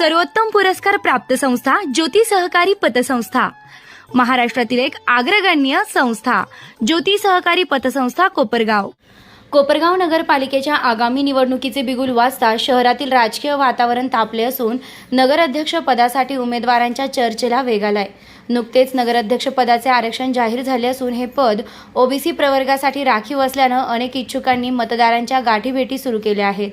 सर्वोत्तम पुरस्कार प्राप्त संस्था ज्योती सहकारी पतसंस्था. महाराष्ट्रातील एक अग्रगण्य संस्था ज्योती सहकारी पतसंस्था कोपरगाव. कोपरगाव नगरपालिकेच्या आगामी निवडणुकीचे बिगुल वाजता शहरातील राजकीय वातावरण तापले असून नगराध्यक्ष पदासाठी उमेदवारांच्या चर्चेला वेग आलाय. नुकतेच नगराध्यक्षपदाचे आरक्षण जाहीर झाले असून हे पद ओबीसी प्रवर्गासाठी राखीव असल्यानं अनेक इच्छुकांनी मतदारांच्या गाठीभेटी सुरू केल्या आहेत.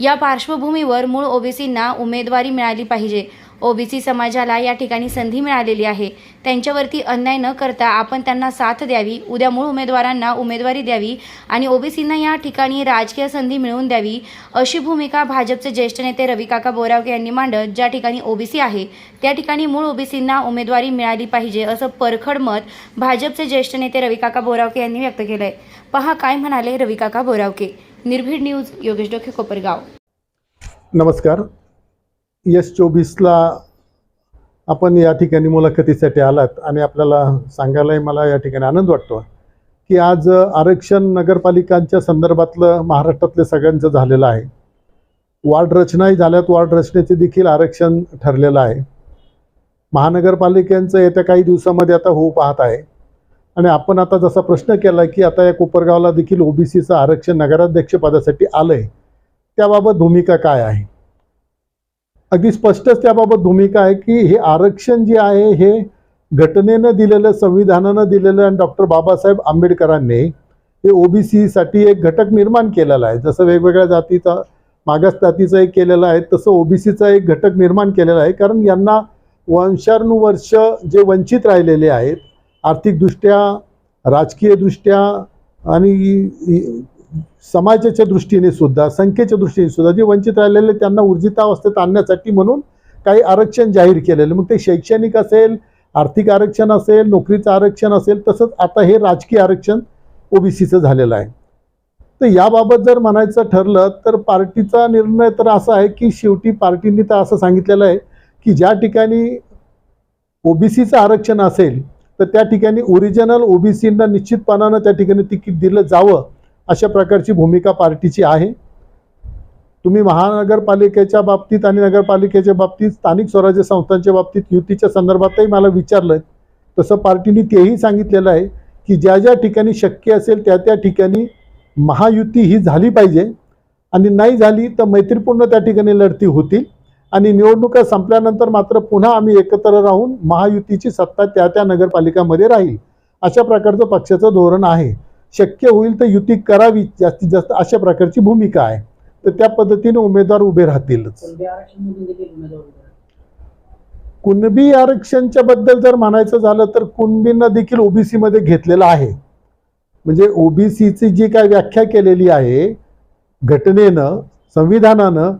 या पार्श्वभूमीवर मूळ ओबीसींना उमेदवारी मिळाली पाहिजे. ओबीसी समाजाला या ठिकाणी संधी मिळालेली आहे. त्यांच्यावरती अन्याय न करता आपण त्यांना साथ द्यावी उद्या मूळ उमेदवारांना उमेदवारी द्यावी आणि ओबीसींना या ठिकाणी राजकीय संधी मिळवून द्यावी अशी भूमिका भाजपचे ज्येष्ठ नेते रविकाका बोरावके यांनी मांडत ज्या ठिकाणी ओबीसी आहे त्या ठिकाणी मूळ ओबीसींना उमेदवारी मिळाली पाहिजे असं परखड मत भाजपचे ज्येष्ठ नेते रविकाका बोरावके यांनी व्यक्त केलंय. पहा काय म्हणाले रविकाका बोरावके. निर्भीड न्यूज योगेश डोके कोपरगाव. नमस्कार. यश चोवीसला आपण या ठिकाणी मुलाखतीसाठी आलात आणि आपल्याला सांगायलाही मला या ठिकाणी आनंद वाटतो की आज आरक्षण नगरपालिकांच्या संदर्भातलं महाराष्ट्रातलं सगळ्यांचं झालेलं आहे. वार्ड रचनाही झाल्यात वार्ड रचनेचे देखील आरक्षण ठरलेलं आहे. महानगरपालिकांचं येत्या काही दिवसामध्ये आता होऊ पाहत आहे. आणि आपण आता जसा प्रश्न केला की आता या कोपरगावला देखील ओबीसीचं आरक्षण नगराध्यक्षपदासाठी आलं आहे त्याबाबत भूमिका काय आहे? अगदी स्पष्टच त्याबाबत भूमिका आहे की हे आरक्षण जे आहे हे घटनेनं दिलेलं संविधानानं दिलेलं आणि डॉक्टर बाबासाहेब आंबेडकरांनी हे ओबीसीसाठी एक घटक निर्माण केलेला आहे. जसं वेगवेगळ्या जातीचा मागास जातीचा एक केलेलं आहे तसं ओबीसीचा एक घटक निर्माण केलेला आहे. कारण यांना वंशानुवर्ष जे वंचित राहिलेले आहेत आर्थिकदृष्ट्या राजकीयदृष्ट्या आणि समाजाच्या दृष्टीने सुद्धा संख्येच्या दृष्टीने सुद्धा जे वंचित राहिलेले त्यांना ऊर्जितावस्थेत आणण्यासाठी म्हणून काही आरक्षण जाहीर केलेलं. मग ते शैक्षणिक असेल आर्थिक आरक्षण असेल नोकरीचं आरक्षण असेल तसंच आता हे राजकीय आरक्षण ओबीसीचं झालेलं आहे. तर याबाबत जर म्हणायचं ठरलं तर पार्टीचा निर्णय तर असा आहे की शेवटी पार्टींनी तर असं सांगितलेलं आहे की ज्या ठिकाणी ओबीसीचं आरक्षण असेल तर त्या ठिकाणी ओरिजिनल ओबीसींना निश्चितपणानं त्या ठिकाणी तिकीट दिलं जावं. अशा प्रकारची भूमिका पार्टीची आहे. तुम्ही महानगरपालिकेच्या बाबतीत आणि नगरपालिकेच्या बाबतीत स्थानिक स्वराज्य संस्थांच्या बाबतीत युतीच्या संदर्भातही मला विचारलं तसं पार्टीने तेही सांगितलेलं आहे की ज्या ज्या ठिकाणी शक्य असेल त्या त्या ठिकाणी महायुती ही झाली पाहिजे. आणि नाही झाली तर मैत्रीपूर्ण त्या ठिकाणी लढती होतील. आणि निवडणुका संपल्यानंतर मात्र पुन्हा आम्ही एकत्र राहून महायुतीची सत्ता त्या त्या नगरपालिकामध्ये राहील. अशा प्रकारचं पक्षाचं धोरण आहे. शक्य होईल तर युती करावी जास्तीत जास्त अशा प्रकारची भूमिका आहे. तर त्या पद्धतीने उमेदवार उभे राहतीलच. कुणबी आरक्षणच्या बद्दल जर म्हणायचं झालं तर कुणबींना देखील ओबीसी मध्ये घेतलेलं आहे. म्हणजे ओबीसीची जी काय व्याख्या केलेली आहे घटनेनं संविधानानं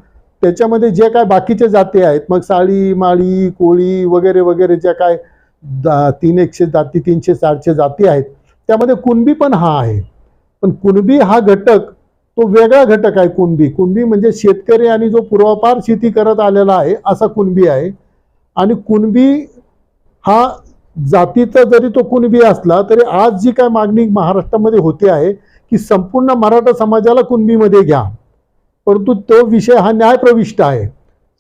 त्याच्यामध्ये जे काय बाकीचे जाती आहेत मग साळी माळी कोळी वगैरे वगैरे ज्या काय तीन एकशे जाती तीनशे चारशे जाती आहेत त्यामध्ये कुणबी पण हा आहे. पण कुणबी हा घटक तो वेगळा घटक आहे कुणबी. कुणबी म्हणजे शेतकरी आणि जो पूर्वापार शेती करत आलेला आहे असा कुणबी आहे. आणि कुणबी हा जातीचा जरी तो कुणबी असला तरी आज जी काय मागणी महाराष्ट्रामध्ये होते आहे की संपूर्ण मराठा समाजाला कुणबीमध्ये घ्या. परंतु तो विषय हा न्यायप्रविष्ट आहे.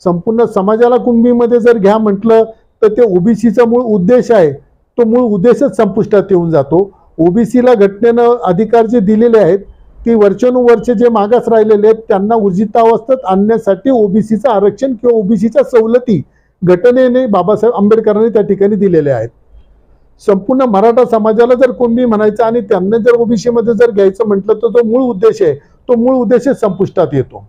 संपूर्ण समाजाला कुणबीमध्ये जर घ्या म्हटलं तर ते ओबीसीचा मूळ उद्देश आहे. तो मूळ उद्देशच संपुष्टात येऊन जातो. ओबीसीला घटनेनं अधिकार जे दिलेले आहेत ती वर्षानुवर्ष जे मागास राहिलेले आहेत त्यांना ऊर्जितावस्थेत आणण्यासाठी ओबीसीचं आरक्षण किंवा ओबीसीच्या सवलती घटनेने बाबासाहेब आंबेडकरांनी त्या ठिकाणी दिलेल्या आहेत. संपूर्ण मराठा समाजाला जर कोणी म्हणायचं आणि त्यांना जर ओबीसीमध्ये जर घ्यायचं म्हटलं तर तो मूळ उद्देश आहे तो मूळ उद्देश संपुष्टात येतो.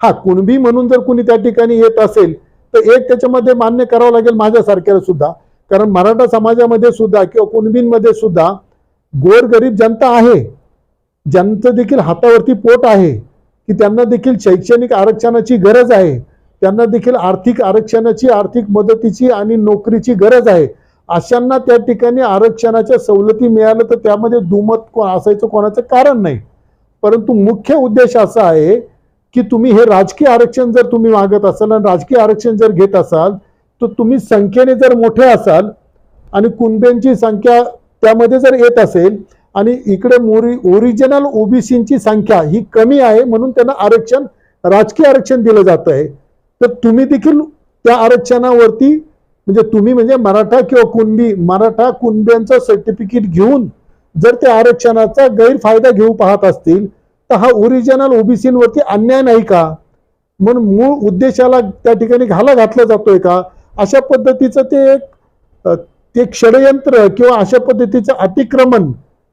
हा कुणबी म्हणून जर कुणी त्या ठिकाणी येत असेल तर एक त्याच्यामध्ये मान्य करावं लागेल माझ्यासारख्याला सुद्धा. कारण मराठा समाजामध्ये सुद्धा किंवा कुणबींमध्ये सुद्धा गोरगरीब जनता आहे. ज्यांचं देखील हातावरती पोट आहे की त्यांना देखील शैक्षणिक आरक्षणाची गरज आहे. त्यांना देखील आर्थिक आरक्षणाची आर्थिक मदतीची आणि नोकरीची गरज आहे. अशांना त्या ठिकाणी आरक्षणाच्या सवलती मिळाल्या तर त्यामध्ये दुमत को- असायचं कोणाचं कारण नाही. परंतु मुख्य उद्देश असा आहे की तुम्ही हे राजकीय आरक्षण जर तुम्ही मागत असाल आणि राजकीय आरक्षण जर घेत असाल तर तुम्ही संख्येने जर मोठे असाल आणि कुणब्यांची संख्या त्यामध्ये जर येत असेल आणि इकडे मोरी ओरिजिनल ओबीसींची संख्या ही कमी आहे म्हणून त्यांना आरक्षण राजकीय आरक्षण दिलं जात आहे. तर तुम्ही देखील त्या आरक्षणावरती म्हणजे तुम्ही म्हणजे मराठा किंवा कुणबी मराठा कुणब्यांचं सर्टिफिकेट घेऊन जर त्या आरक्षणाचा गैरफायदा घेऊ पाहत असतील तर हा ओरिजिनल ओबीसींवरती अन्याय नाही का? म्हणून मूळ उद्देशाला त्या ठिकाणी घाला घातला जातोय का? अशा पद्धतीचं ते एक ते षडयंत्र किंवा अशा पद्धतीचं अतिक्रमण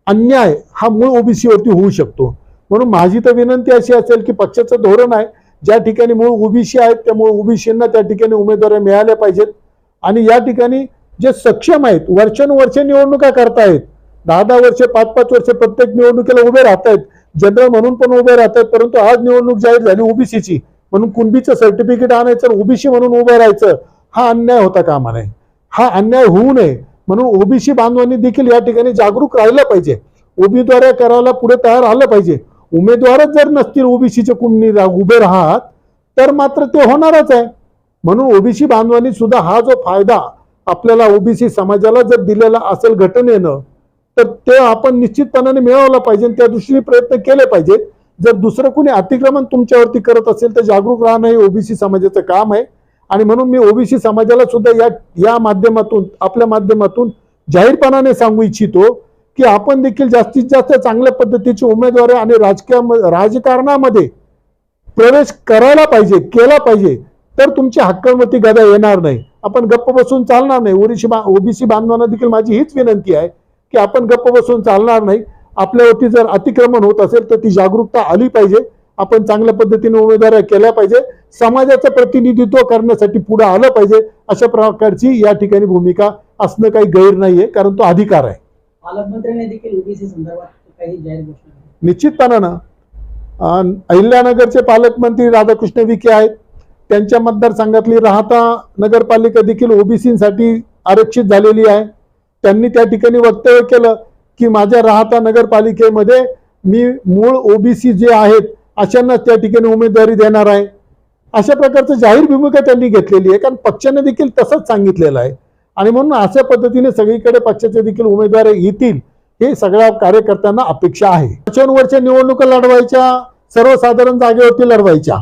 अन्याय हा मूळ ओबीसीवरती होऊ शकतो. म्हणून माझी तर विनंती अशी असेल की पक्षाचं धोरण आहे ज्या ठिकाणी मूळ ओबीसी आहेत त्यामुळे ओबीसींना त्या ठिकाणी उमेदवारी मिळाल्या पाहिजेत. आणि या ठिकाणी जे सक्षम आहेत वर्षानुवर्षे निवडणुका करतायत दहा दहा वर्ष पाच पाच वर्ष प्रत्येक निवडणुकीला उभे राहतायत जनरल म्हणून पण उभे राहत परंतु आज निवडणूक जाहीर झाली ओबीसीची. म्हणून कुणबीचं सर्टिफिकेट आणायचं ओबीसी म्हणून उभं राहायचं हा अन्याय होता कामा नये. हा अन्याय होऊ नये म्हणून ओबीसी बांधवांनी देखील या ठिकाणी जागरूक राहिलं पाहिजे. उमेदवाऱ्या करायला पुढे तयार आलं पाहिजे. उमेदवारच जर नसतील ओबीसीचे कुणी उभे राहत तर मात्र ते होणारच आहे. म्हणून ओबीसी बांधवांनी सुद्धा हा जो फायदा आपल्याला ओबीसी समाजाला जर दिलेला असेल घटनेनं तर ते आपण निश्चितपणाने मिळवलं पाहिजे त्या दृष्टीने प्रयत्न केले पाहिजेत. जर दुसरं कोणी अतिक्रमण तुमच्यावरती करत असेल तर जागरूक राहणं हे ओबीसी समाजाचं काम आहे. आणि म्हणून मी ओबीसी समाजाला सुद्धा या या माध्यमातून आपल्या माध्यमातून जाहीरपणाने सांगू इच्छितो की आपण देखील जास्तीत जास्त चांगल्या पद्धतीची उमेदवारी आणि राजकीय राजकारणामध्ये प्रवेश करायला पाहिजे केला पाहिजे तर तुमची हक्कांवरती गदा येणार नाही. आपण गप्प बसून चालणार नाही. ओबीसी बा ओबीसी बांधवांना देखील माझी हीच विनंती आहे की आपण गप्प बसून चालणार नाही. आपल्यावरती जर अतिक्रमण होत असेल तर ती जागरूकता आली पाहिजे. आपण चांगल्या पद्धतीने उमेदवाऱ्या केल्या पाहिजे. समाजाचं प्रतिनिधित्व करण्यासाठी पुढे आलं पाहिजे अशा प्रकारची या ठिकाणी भूमिका असणं काही गैर नाहीये कारण तो अधिकार आहे. निश्चितपणानं अहिल्यानगरचे पालकमंत्री राधाकृष्ण विखे आहेत. त्यांच्या मतदारसंघातली राहता नगरपालिका देखील ओबीसीसाठी आरक्षित झालेली आहे. त्यांनी त्या ठिकाणी वक्तव्य केलं की माझ्या राहता नगरपालिकेमध्ये मी मूळ ओबीसी जे आहेत अशांनाच त्या ठिकाणी उमेदवारी देणार आहे. अशा प्रकारचं जाहीर भूमिका त्यांनी घेतलेली आहे. कारण पक्षाने देखील तसंच सांगितलेलं आहे. आणि म्हणून अशा पद्धतीने सगळीकडे पक्षाचे देखील उमेदवार येतील हे सगळ्या कार्यकर्त्यांना अपेक्षा आहे. वर्ष निवडणुका लढवायच्या सर्वसाधारण जागेवरती लढवायच्या.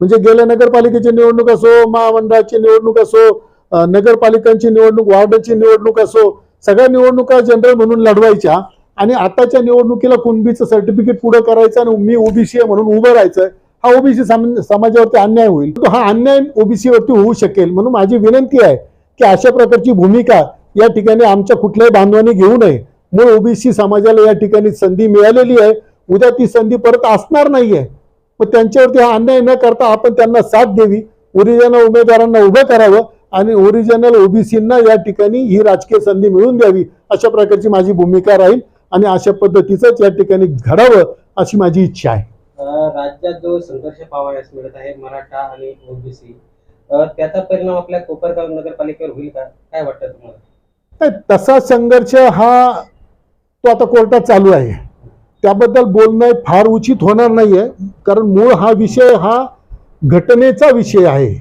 म्हणजे गेल्या नगरपालिकेची निवडणूक असो महामंडळाची निवडणूक असो नगरपालिकांची निवडणूक वार्डाची निवडणूक असो सगळ्या निवडणुका जनरल म्हणून लढवायच्या. आणि आताच्या निवडणुकीला कुणबीचं सर्टिफिकेट पुढे करायचं आणि मी ओबीसी आहे म्हणून उभं राहायचं हा ओबीसी समाजावरती अन्याय होईल. तो हा अन्याय ओबीसीवरती होऊ शकेल म्हणून माझी विनंती आहे की अशा प्रकारची भूमिका या ठिकाणी आमच्या कुठल्याही बांधवांनी घेऊ नये. मूळ ओबीसी समाजाला या ठिकाणी संधी मिळालेली आहे. उद्या ती संधी परत असणार नाहीये. मग त्यांच्यावरती हा अन्याय न करता आपण त्यांना साथ द्यावी. ओरिजिनल उमेदवारांना उभं करावं आणि ओरिजिनल ओबीसींना या ठिकाणी ही राजकीय संधी मिळवून द्यावी अशा प्रकारची माझी भूमिका राहील. आणि अशा पद्धतीचंच या ठिकाणी घडावं अशी माझी इच्छा आहे. राज्यात जो संघर्ष पाहावयास मिळत आहे मराठा आणि ओबीसी त्याचा परिणाम आपल्या कोपरगाव नगरपालिकेवर होईल का? काय वाटतं तुम्हाला? नाही, तसा संघर्ष हा तो आता कोर्टात चालू आहे. त्याबद्दल बोलणं फार उचित होणार नाहीये कारण मूळ हा विषय हा घटनेचा विषय आहे.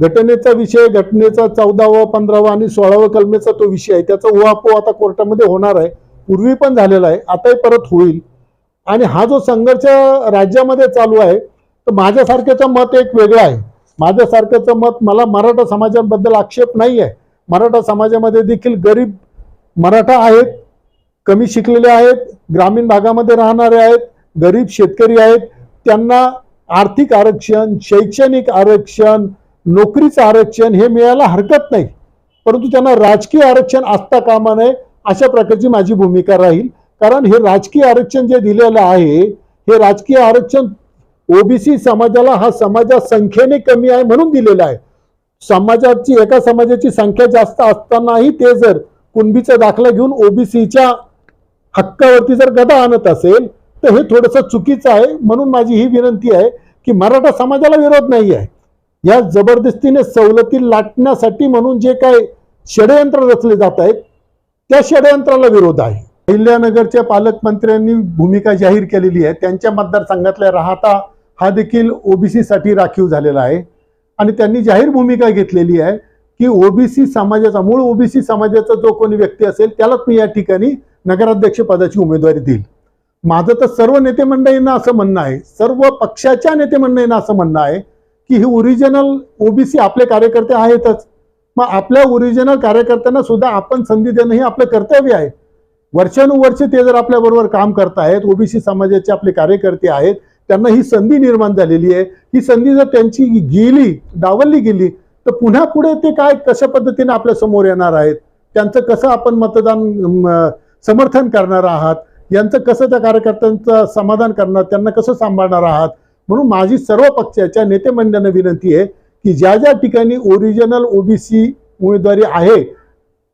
घटनेचा विषय घटनेचा चौदावा पंधरावा आणि सोळावा कलमेचा तो विषय आहे. त्याचा उहापोह आता कोर्टामध्ये होणार आहे. पूर्वी पण झालेला आहे आताही परत होईल. आणि हा जो संघर्ष राज्यामध्ये चालू आहे तर माझ्यासारख्याचं मत एक वेगळं आहे. माझ्यासारख्याचं मत मला मराठा समाजाबद्दल आक्षेप नाही आहे. मराठा समाजामध्ये देखील गरीब मराठा आहेत कमी शिकलेले आहेत ग्रामीण भागामध्ये राहणारे आहेत गरीब शेतकरी आहेत. त्यांना आर्थिक आरक्षण शैक्षणिक आरक्षण नोकरीचं आरक्षण हे मिळायला हरकत नाही. परंतु त्यांना राजकीय आरक्षण असता कामा नये अशा प्रकारची माझी भूमिका राहील. कारण हे राजकीय आरक्षण जे दिलेलं आहे हे राजकीय आरक्षण ओबीसी समाजाला हा समाजा संख्येने कमी आहे म्हणून दिलेलं आहे. समाजाची एका समाजाची संख्या जास्त असतानाही ते जर कुणबीचा दाखला घेऊन ओबीसीच्या हक्कावरती जर गदा आणत असेल तर हे थोडंसं चुकीचं आहे म्हणून माझी ही विनंती आहे की मराठा समाजाला विरोध नाही आहे. या जबरदस्तीने सवलती लाटण्यासाठी म्हणून जे काय षडयंत्र रचले जात आहेत त्या षडयंत्राला विरोध आहे. अहिल्यानगरच्या पालकमंत्र्यांनी भूमिका जाहीर केलेली आहे. त्यांच्या मतदारसंघातल्या राहता हा देखील ओबीसी साठी राखीव झालेला आहे. आणि त्यांनी जाहीर भूमिका घेतलेली आहे की ओबीसी समाजाचा मूळ ओबीसी समाजाचा जो कोणी व्यक्ती असेल त्यालाच मी या ठिकाणी नगराध्यक्ष पदाची उमेदवारी देईल. माझं तर सर्व नेते मंडळींना असं म्हणणं आहे सर्व पक्षाच्या नेते मंडळींना असं म्हणणं आहे की ही ओरिजिनल ओबीसी आपले कार्यकर्ते आहेतच. मग आपल्या ओरिजिनल कार्यकर्त्यांना सुद्धा आपण संधी देणं हे आपलं कर्तव्य आहे. वर्षानुवर्षे ते जर आपल्याबरोबर काम करतायत ओबीसी समाजाचे आपले कार्यकर्ते आहेत त्यांना ही संधी निर्माण झालेली आहे. ही संधी जर त्यांची गेली डावलली गेली तर पुन्हा पुढे ते काय कशा पद्धतीने आपल्यासमोर येणार आहेत? त्यांचं कसं आपण मतदान समर्थन करणार आहात? यांचं कसं त्या कार्यकर्त्यांचं समाधान करणार? त्यांना कसं सांभाळणार आहात? म्हणून माझी सर्व पक्षाच्या नेतेमंडळांना विनंती आहे की ज्या ज्या ठिकाणी ओरिजिनल ओबीसी उमेदवारी आहे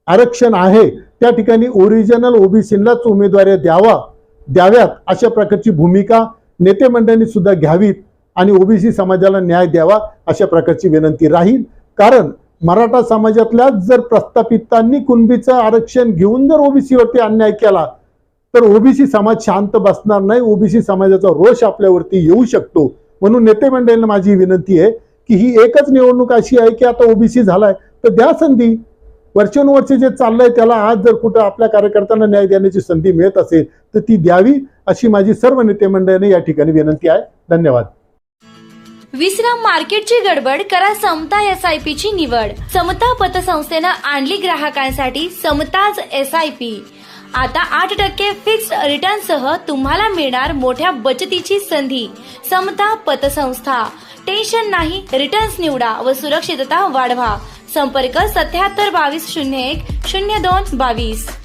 आरक्षण आहे त्या ठिकाणी ओरिजिनल ओबीसीलाच उमेदवारी द्यावा द्याव्यात अशा प्रकारची भूमिका नेते मंडळांनी सुद्धा घ्यावीत आणि ओबीसी समाजाला न्याय द्यावा अशा प्रकारची विनंती राहील. कारण मराठा समाजातल्याच जर प्रस्थापितांनी कुणबीचं आरक्षण घेऊन जर ओबीसीवरती अन्याय केला तर ओबीसी समाज शांत बसणार नाही. ओबीसी समाजाचा रोष आपल्यावरती येऊ शकतो. म्हणून नेते मंडळींना माझी विनंती आहे की ही एकच निवडणूक अशी आहे की आता ओबीसी झालाय. तर द्या संधी. वर्षानुवर्षे जे चाललंय त्याला आज जर कुठं आपल्या कार्यकर्त्यांना न्याय देण्याची संधी मिळत असेल तर ती द्यावी अशी माझी सर्व नेते मंडळाने या ठिकाणी विनंती आहे. धन्यवाद. विश्राम मार्केटची गडबड करा समता एस आय पी ची निवड. समता पतसंस्थेनं आणली ग्राहकांसाठी समताज एस आय पी आता आठ टक्के फिक्स्ड रिटर्न सह तुम्हाला मिळणार मोठ्या बचतीची संधी. समता पतसंस्था. टेन्शन नाही रिटर्न्स निवडा व सुरक्षितता वाढवा. संपर्क सत्याहत्तर बावीस शून्य एक शून्य दोन बावीस.